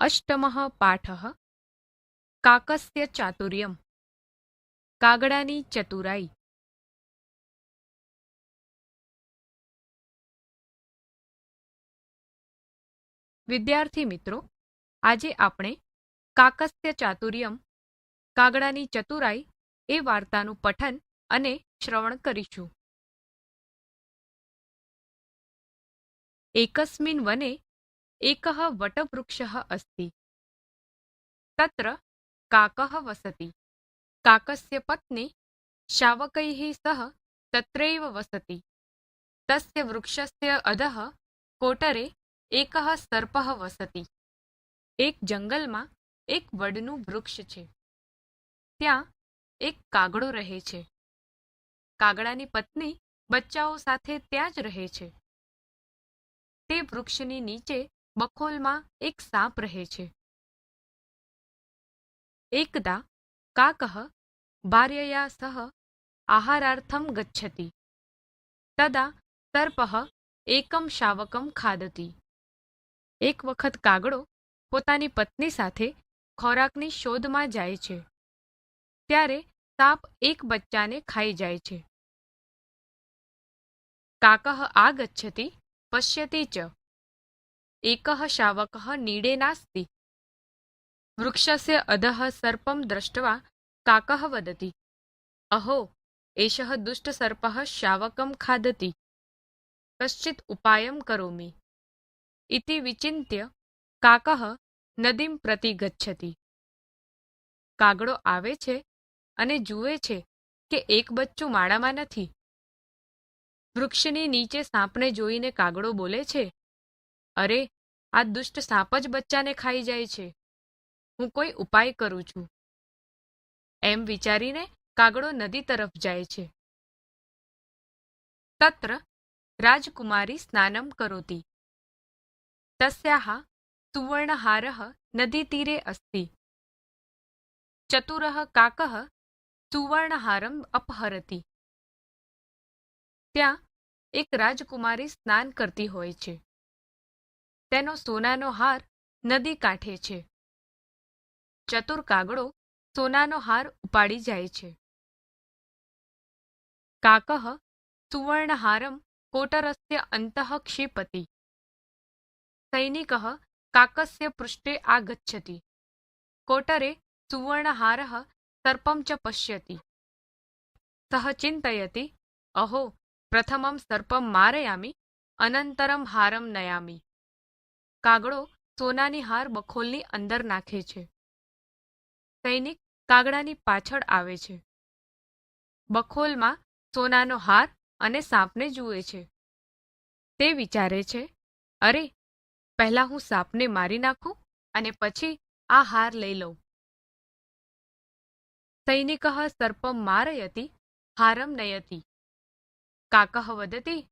અષ્ટમઃ પાઠઃ કાકસ્ય ચાતુર્યમ કાગડાની ચતુરાઈ વિદ્યાર્થી મિત્રો આજે આપણે કાકસ્ય ચાતુર્યમ, કાગડાની ચતુરાઈ એ વાર્તાનું પઠન અને શ્રવણ કરીશું. એકસ્મિન વને એકः વટવૃક્ષः अस्ति तत्र काकः वसति काकस्य पत्नी शावकैः सह तत्रैव वसति तस्य वृक्षस्य अधः કોટરે એકહ સર્પઃ વસતિ એક જંગલમાં એક વડનું વૃક્ષ છે ત્યાં એક કાગડો રહે છે કાગડાની પત્ની બચ્ચાઓ સાથે ત્યાં જ રહે છે તે વૃક્ષની નીચે બખોલમાં એક સાપ રહે છે. એકદા કાકः ભાર્યયા સહ આહારાર્થમ ગચ્છતિ. તદા સર્પઃ એકમ શાવકમ ખાદતી. એક વખત કાગડો પોતાની પત્ની સાથે ખોરાકની શોધમાં જાય છે. ત્યારે સાપ એક બચ્ચાને ખાઈ જાય છે. કાકઃ આગચ્છતિ પશ્યતી ચ. એકઃ શાવકઃ નીડે નાસ્તિ. વૃક્ષસ્ય અધઃ સર્પમ દ્રષ્ટવા કાકઃ વદતિ. અહો એષ દુષ્ટસર્પઃ શાવકમ ખાદતિ. કશ્ચિત ઉપાયમ કરોમી. ઇતિ વિચિંત્ય કાકઃ નદીમ પ્રતિ ગચ્છતિ. કાગડો આવે છે અને જુએ છે કે એક બચ્ચું માળામાં નથી. વૃક્ષની નીચે સાંપને જોઈને કાગડો બોલે છે અરે, આ દુષ્ટ સાપ જ બચ્ચાને ખાઈ જાય છે. હું કોઈ ઉપાય કરું છું? એમ વિચારીને કાગડો નદી તરફ જાય છે. તત્ર રાજકુમારી સ્નાનમ કરોતિ. તસ્યાહ સુવર્ણહારः નદીતીરે અસ્તિ. ચતુર કાક સુવર્ણહારમ અપહરતી. ત્યાં એક રાજકુમારી સ્નાન કરતી હોય છે. તેનો સોનાનો હાર નદી કાંઠે છે. ચતુર કાગડો સોનાનો હાર ઉપાડી જાય છે. કાકહ સુવર્ણહારમ કોટરસ્ય અંતઃ ક્ષિપતિ. સૈનિક કાકસ્ય પૃષ્ઠે આગચ્છતિ. કોટરે સુવર્ણહાર સર્પમ ચ પશ્યતિ. સહ ચિંતયતિ, અહો પ્રથમં સર્પમ મારયામી, અનંતરમ હારમ નયામિ. કાગડો સોનાની હાર બખોલની અંદર નાખે છે. સૈનિક કાગડાની પાછળ આવે છે. બખોલમાં સોનાનો હાર અને સાપને જુએ છે. તે વિચારે છે, અરે, પહેલા હું સાપને મારી નાખું અને પછી આ હાર લઈ લઉં. સૈનિક સર્પમ મારયતી, હારમ નયતી. કાકહ વદતી,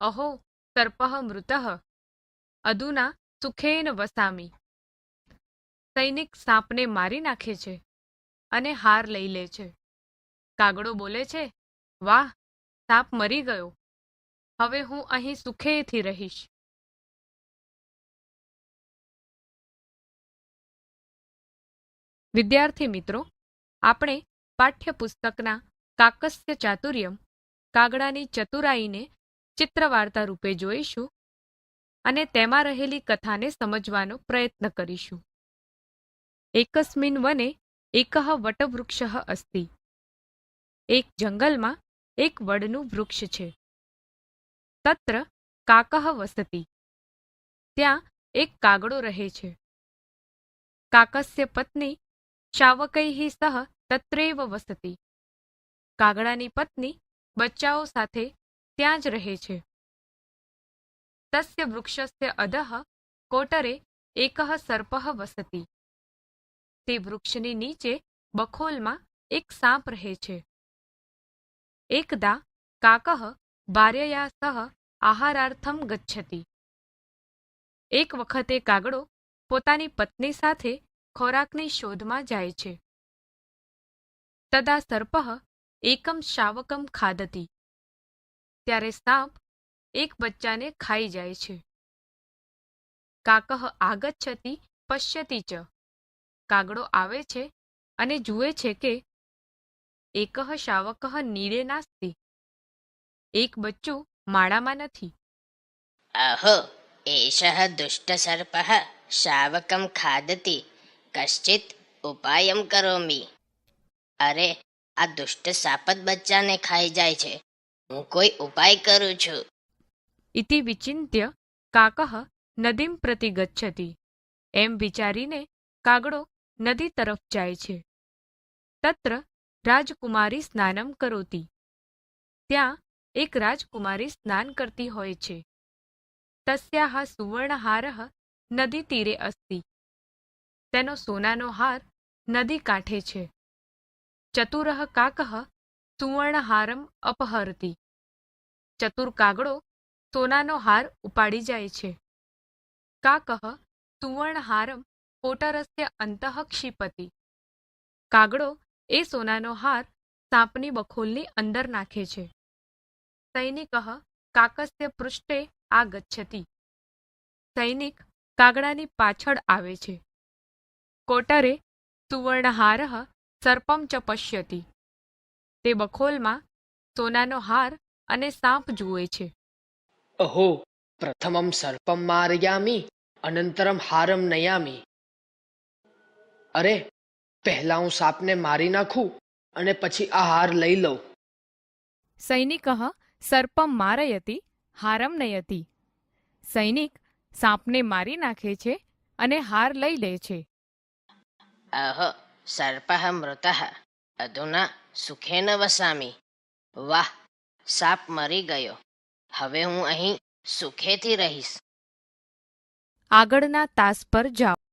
અહો, સર્પઃ મૃતઃ. અધુના સુખેન વસામી. સૈનિક સાપને મારી નાખે છે અને હાર લઈ લે છે. કાગડો બોલે છે, વાહ, સાપ મરી ગયો. હવે હું અહીં સુખેથી રહીશ. વિદ્યાર્થી મિત્રો, આપણે પાઠ્યપુસ્તકના કાકસ્ય ચાતુર્યમ કાગડાની ચતુરાઈને ચિત્રવાર્તા રૂપે જોઈશું. અને તેમાં રહેલી કથાને સમજવાનો પ્રયત્ન કરીશું. એકસ્મિન વને એક વટવૃક્ષ અસ્તિ. એક જંગલમાં એક વડનું વૃક્ષ છે. તત્ર કાકહ વસતિ. ત્યાં એક કાગડો રહે છે. કાકસ્ય પત્ની શાવકૈ સહ તત્રેવ વસતી. કાગડાની પત્ની બચ્ચાઓ સાથે ત્યાં જ રહે છે. તસ્ય વૃક્ષસ્ય અધઃ કોટરે એક સર્પ વસતી તે વૃક્ષની નીચે બખોલમાં એક સાપ રહે છે એકદા કાકઃ ભાર્યયા સહ આહારાર્થમ ગચ્છતી એક વખતે કાગડો પોતાની પત્ની સાથે ખોરાકની શોધમાં જાય છે તદા સર્પઃ એકમ શાવકમ ખાદતી ત્યારે સાપ એક બચ્ચાને ખાઈ જાય છે. કાકહ આગચ્છતી પશ્યતી ચ. કાગડો આવે છે અને જુએ છે કે એકહ શાવકહ નીડે નાસ્તી. એક બચ્ચું માળામાં નથી. અહો એષः દુષ્ટસર્પः શાવકમ ખાદતી, કશ્ચિત ઉપાયમ કરોમી. અરે, આ દુષ્ટ સાપ બચ્ચાને ખાઈ જાય છે. હું કોઈ ઉપાય કરું છું. ઇતિ વિચિંત્ય કાકહ નદીમ પ્રતિ ગચ્છતી એમ વિચારીને કાગડો નદી તરફ જાય છે તત્ર રાજકુમારી સ્નાનમ કરોતી ત્યાં એક રાજકુમારી સ્નાન કરતી હોય છે તસ્યાહ સુવર્ણહારઃ નદી તીરે અસ્તિ તેનો સોનાનો હાર નદી કાંઠે છે ચતુરહ કાકહ સુવર્ણહારમ અપહરતી ચતુર કાગડો સોનાનો હાર ઉપાડી જાય છે. કાકઃ સુવર્ણહારમ કોટરસ્ય અંતઃ ક્ષિપતિ કાગડો એ સોનાનો હાર સાપની બખોલની અંદર નાખે છે. સૈનિક કાકસ્ય પૃષ્ઠે આગચ્છતિ. સૈનિક કાગડાની પાછળ આવે છે. કોટરે સુવર્ણહાર સર્પમ ચ તે બખોલમાં સોનાનો હાર અને સાપ જુએ છે. અહો પ્રથમમ સર્પમ માર્યામી અનંતરમ હારમ નયામી અરે પહેલા હું સાપને મારી નાખું અને પછી આ હાર લઈ લઉં સૈનિક સર્પમ મારયતિ હારમ નયતિ સૈનિક સાપને મારી નાખે છે અને હાર લઈ લે છે અહો સર્પ મૃત અધુના સુખેન વસામી વાહ સાપ મરી ગયો હવે હું અહીં સુખેથી રહીશ. આગળના તાસ પર જાઓ.